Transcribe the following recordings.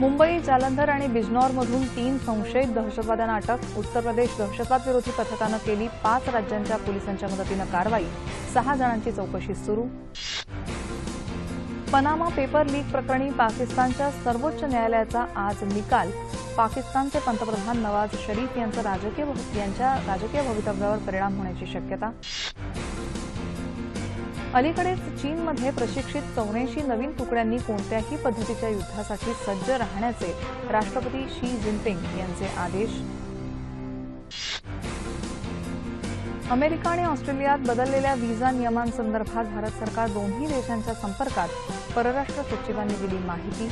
मुंबई जालंधर आणि बिजनौरमधून तीन संशयित दहशतवाद्यांना अटक. उत्तर प्रदेश दहशतवाद विरोधी पथकानं केली पाच राज्यांच्या पोलिसांच्या मदतीनं कारवाई. सहा जणांची चौकशी सुरू. पनामा पेपर लीक प्रकरणी पाकिस्तानच्या सर्वोच्च न्यायालयाचा आज निकाल. पाकिस्तानचे पंतप्रधान नवाज शरीफ यांचा राजकीय यांच्या राजकीय भवितव्यावर परिणाम होण्याची शक्यता. अलीकडेच चीनमध्ये प्रशिक्षित चौऱ्याऐंशी नवीन तुकड्यांनी कोणत्याही पद्धतीच्या युद्धासाठी सज्ज राहण्याचे राष्ट्रपती शी जिनपिंग यांचे आदेश. अमेरिका आणि ऑस्ट्रेलियात बदललेल्या व्हिसा नियमांसंदर्भात भारत सरकार दोन्ही देशांच्या संपर्कात परराष्ट्र सचिवांनी दिली माहिती.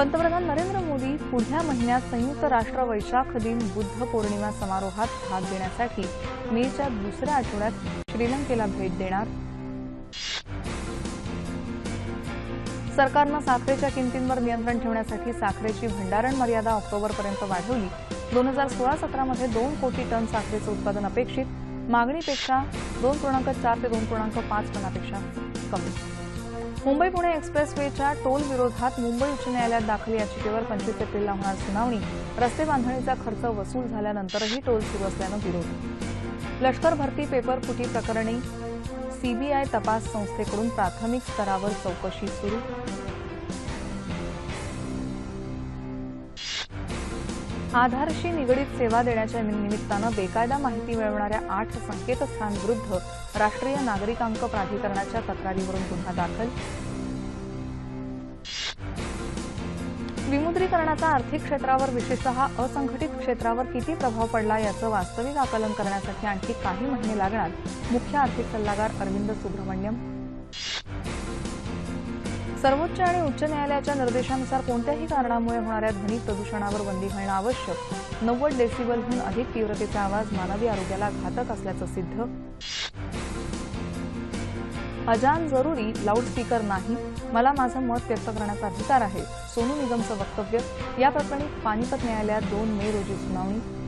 पंतप्रधान नरेंद्र मोदी पुढल्या महिन्यात संयुक्त राष्ट्र वैशाख दिन बुद्ध पौर्णिमा समारोहात भाग घेण्यासाठी मेच्या दुसऱ्या आठवड्यात श्रीलंकेला भेट देणार. सरकारनं साखरेच्या किमतींवर नियंत्रण ठेवण्यासाठी साखरेची भंडारण मर्यादा ऑक्टोबरपर्यंत वाढवली. दोन हजार सोळा सतरामध्ये दोन कोटी टन साखरेचं उत्पादन अपेक्षित. मागणीपेक्षा दोन पूर्णांक चार ते दोन पूर्णांक पाच टनापेक्षा कमी. मुंबई पुणे एक्सप्रेसवेच्या टोल विरोधात मुंबई उच्च न्यायालयात दाखल याचिकेवर पंचवीस एप्रिलला होणार सुनावणी. रस्ते बांधणीचा खर्च वसूल झाल्यानंतरही टोल सुरू असल्यानं विरोध. लष्कर भरती पेपर फुटी प्रकरणी सीबीआय तपास संस्थेकडून प्राथमिक स्तरावर चौकशी सुरू. आधारशी निगडीत सेवा देण्याच्या निमित्तानं बेकायदा माहिती मिळवणाऱ्या आठ संकेतस्थळांविरुद्ध राष्ट्रीय नागरिकांक प्राधिकरणाच्या तक्रारीवरून गुन्हा दाखल. विमुद्रीकरणाचा आर्थिक क्षेत्रावर विशेषतः असंघटित क्षेत्रावर किती प्रभाव पडला याचं वास्तविक आकलन करण्यासाठी आणखी काही महिने लागणार. मुख्य आर्थिक सल्लागार अरविंद सुब्रमण्यम सर्वोच्च आणि उच्च न्यायालयाच्या निर्देशानुसार कोणत्याही कारणामुळे होणाऱ्या ध्वनी प्रदूषणावर बंदी घालणं आवश्यक. नव्वद डेसिबलहून अधिक तीव्रतेचा आवाज मानवी आरोग्याला घातक असल्याचं सिद्ध. अजान जरुरी लाऊडस्पीकर नाही. मला माझं मत व्यक्त करण्याचा अधिकार आहे. सोनू निगमचं वक्तव्य. या प्रकरणी पानिपत न्यायालयात दोन मे रोजी सुनावणी.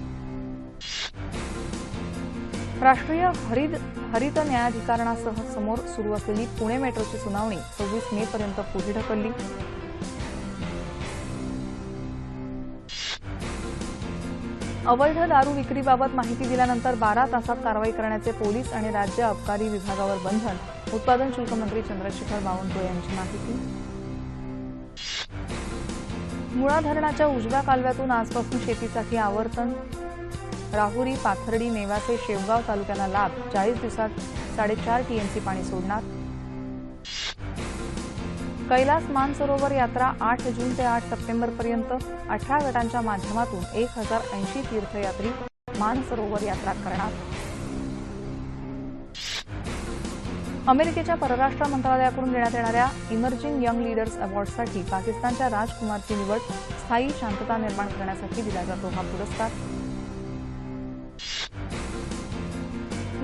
राष्ट्रीय हरित हरित न्यायाधिकरणासह समोर सुरू असलेली पुणे मेट्रोची सुनावणी सव्वीस मे पर्यंत पुढे ढकलली. अवैध दारू विक्रीबाबत माहिती दिल्यानंतर बारा तासात कारवाई करण्याचे पोलीस आणि राज्य अबकारी विभागावर बंधन. उत्पादन शुल्क मंत्री चंद्रशेखर बावनकुळे यांची माहिती. मुळा धरणाच्या उजव्या कालव्यातून आजपासून शेतीसाठी आवर्तन राहुरी पाथर्डी नेवासे शेवगाव तालुक्याला लाभ चाळीस दिवसात साडेचार टीएमसी पाणी सोडणार. कैलास मानसरोवर यात्रा आठ जून ते आठ सप्टेंबरपर्यंत अठरा गटांच्या माध्यमातून एक हजार ऐंशी तीर्थयात्री मानसरोवर यात्रा करणार. अमेरिकेच्या परराष्ट्र मंत्रालयाकडून देण्यात येणाऱ्या इमर्जिंग यंग लीडर्स अवॉर्डसाठी पाकिस्तानच्या राजकुमारची निवड स्थायी शांतता निर्माण करण्यासाठी दिला जातो हा पुरस्कार.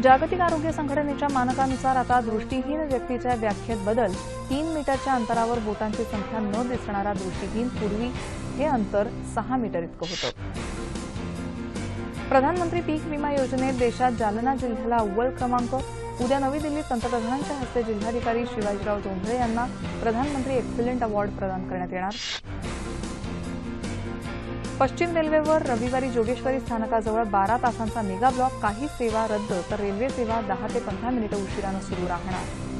जागतिक आरोग्य संघटनेच्या मानकानुसार आता दृष्टीहीन व्यक्तीच्या व्याख्येत बदल तीन मीटरच्या अंतरावर बोटांची संख्या न दिसणारा दृष्टीहीन पूर्वी हे अंतर सहा मीटर इतकं होतं. प्रधानमंत्री पीक विमा योजनेत देशात जालना जिल्ह्याला अव्वल क्रमांक. उद्या नवी दिल्लीत पंतप्रधानांच्या हस्ते जिल्हाधिकारी शिवाजीराव जोंधळे यांना प्रधानमंत्री एक्सिलेंट अवॉर्ड प्रदान करण्यात येणार. पश्चिम रेल्वेवर रविवारी जोगेश्वरी स्थानकाजवळ बारा तासांचा मेगा ब्लॉक काही सेवा रद्द तर रेल्वे सेवा दहा ते पंधरा मिनिटं उशिरानं सुरू राहणार.